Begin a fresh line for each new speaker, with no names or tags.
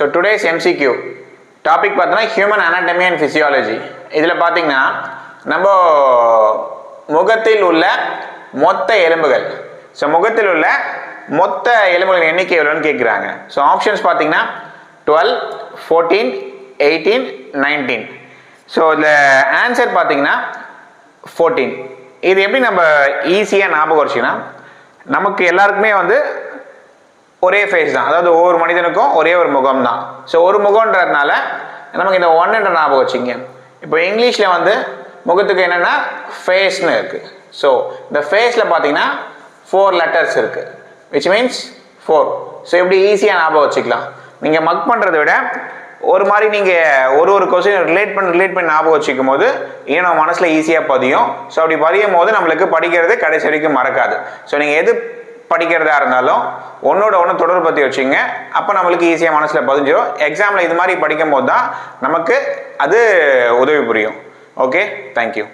So today's MCQ topic பார்த்தோன்னா human anatomy and physiology இதில் பார்த்தீங்கன்னா நம்ம முகத்தில் உள்ள மொத்த எலும்புகள். ஸோ முகத்தில் உள்ள மொத்த எலும்புகளின் எண்ணிக்கை எவ்வளோன்னு கேட்குறாங்க ஸோ ஆப்ஷன்ஸ் பார்த்தீங்கன்னா twelve fourteen eighteen nineteen so இதில் ஆன்சர் பார்த்தீங்கன்னா ஃபோர்டீன் இது எப்படி நம்ம ஈஸியாக ஞாபகம் வச்சுன்னா நமக்கு எல்லாருக்குமே வந்து ஒரே ஃபேஸ் தான். அதாவது ஒவ்வொரு மனிதனுக்கும் ஒரே ஒரு முகம் தான். ஸோ ஒரு முகம்ன்றதுனால நமக்கு இந்த ஒன்றுன்ற ஞாபகம் வச்சுங்க இப்போ இங்கிலீஷில் வந்து முகத்துக்கு என்னென்னா ஃபேஸ்னு இருக்குது ஸோ இந்த ஃபேஸில் பார்த்தீங்கன்னா ஃபோர் லெட்டர்ஸ் இருக்குது விச் மீன்ஸ் ஃபோர் ஸோ எப்படி ஈஸியாக ஞாபகம் வச்சுக்கலாம். நீங்கள் மக் பண்ணுறத விட ஒரு மாதிரி நீங்கள் ஒரு ஒரு கொஸ்டின் ரிலேட் பண்ணி ரிலேட் பண்ணி ஞாபகம் வச்சுக்கும் போது இன்னும் நம்ம மனசில் ஈஸியாக பதியும். ஸோ அப்படி பதியும் போது நம்மளுக்கு படிக்கிறது கடைசி வரைக்கும் மறக்காது. ஸோ நீங்கள் எது படிக்கிறதா இருந்தாலும் ஒன்னோட ஒன்று தொடர்பு பற்றி வச்சுங்க. அப்போ நம்மளுக்கு ஈஸியாக மனசில் பதிஞ்சிடும் எக்ஸாமில் இது மாதிரி படிக்கும் போது தான் நமக்கு அது உதவி புரியும். Okay thank you